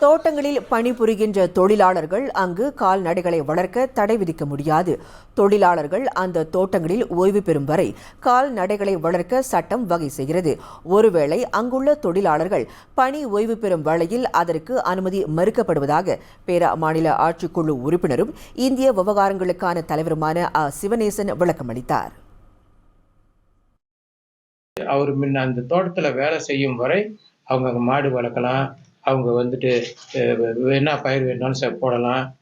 தோட்டங்களில் பணிபுரிகின்ற தொழிலாளர்கள் அங்கு கால்நடைகளை வளர்க்க தடை விதிக்க முடியாது. தொழிலாளர்கள் அந்த தோட்டங்களில் ஓய்வு பெறும் வரை கால்நடைகளை வளர்க்க சட்டம் வகை செய்கிறது. ஒருவேளை அங்குள்ள தொழிலாளர்கள் பணி ஓய்வு பெறும் வேளையில் அதற்கு அனுமதி மறுக்கப்படுவதாக பேரா மாநில ஆட்சிக்குழு உறுப்பினரும் இந்திய விவகாரங்களுக்கான தலைவருமான அ. சிவநேசன் விளக்கமளித்தார் அவர் முன்ன அந்த தோட்டத்தில் வேலை செய்யும் வரை அவங்க மாடு வளர்க்கலாம் அவங்க வந்துட்டு என்ன பயிர் வேணாலும் ச- போடலாம்.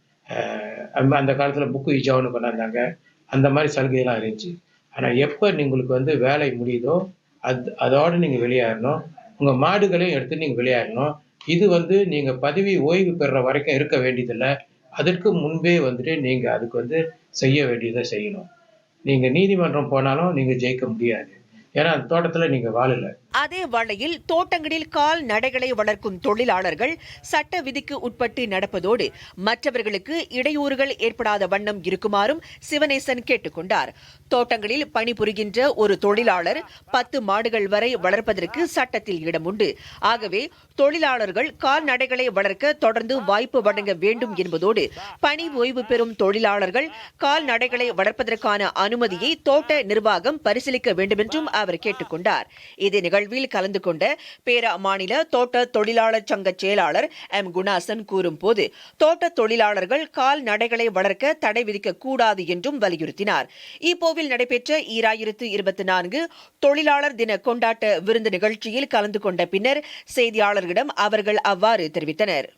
அந்த- காலத்தில் புக்கு இஜாவுன்னு கொண்டாந்தாங்க. அந்த மாதிரி சலுகையெல்லாம் இருந்துச்சு. ஆனால் எப்போ உங்களுக்கு வந்து வேலை முடியுதோ அது அதோடு நீங்கள் வெளியேறணும். உங்கள் மாடுகளையும் எடுத்து நீங்கள் வெளியேறணும். இது வந்து நீங்கள் பதவி ஓய்வு பெறுற வரைக்கும் இருக்க வேண்டியதில்லை. அதற்கு முன்பே வந்துட்டு நீங்கள் அதுக்கு வந்து செய்ய வேண்டியதை செய்யணும். நீங்கள் நீதிமன்றம் போனாலும் நீங்கள் ஜெயிக்க முடியாது. ஏன்னா அந்த தோட்டத்தில் நீங்கள் வாழலை. அதே வழியில் தோட்டங்களில் கால் நடைகளை வளர்க்கும் தொழிலாளர்கள் சட்ட விதிக்கு உட்பட்டு நடப்பதோடு மற்றவர்களுக்கு இடையூறுகள் ஏற்படாத வண்ணம் இருக்குமாறும் சிவனேசன் கேட்டுக்கொண்டார். தோட்டங்களில் பணிபுரிகின்ற ஒரு தொழிலாளர் பத்து மாடுகள் வரை வளர்ப்பதற்கு சட்டத்தில் இடம் உண்டு. ஆகவே தொழிலாளர்கள் கால்நடைகளை வளர்க்க தொடர்ந்து வாய்ப்பு வழங்க வேண்டும் என்பதோடு பணி ஓய்வு பெறும் தொழிலாளர்கள் கால்நடைகளை வளர்ப்பதற்கான அனுமதியை தோட்ட நிர்வாகம் பரிசீலிக்க வேண்டுமென்றும் அவர் கேட்டுக்கொண்டார். இதே நிகழ்வில் கலந்து கொண்ட பேரா மாநில தோட்ட தொழிலாளர் சங்க செயலாளர் எம். குணாசன் கூறும்போது தோட்ட தொழிலாளர்கள் கால்நடைகளை வளர்க்க தடை விதிக்க கூடாது என்றும் வலியுறுத்தினார். ஈப்போவில் நடைபெற்ற ஈராயிரத்து இருபத்தி நான்கு தொழிலாளர் தின கொண்டாட்ட விருந்து நிகழ்ச்சியில் கலந்து கொண்ட பின்னர் செய்தியாளர்களிடம் அவர்கள் அவ்வாறு தெரிவித்தனர்.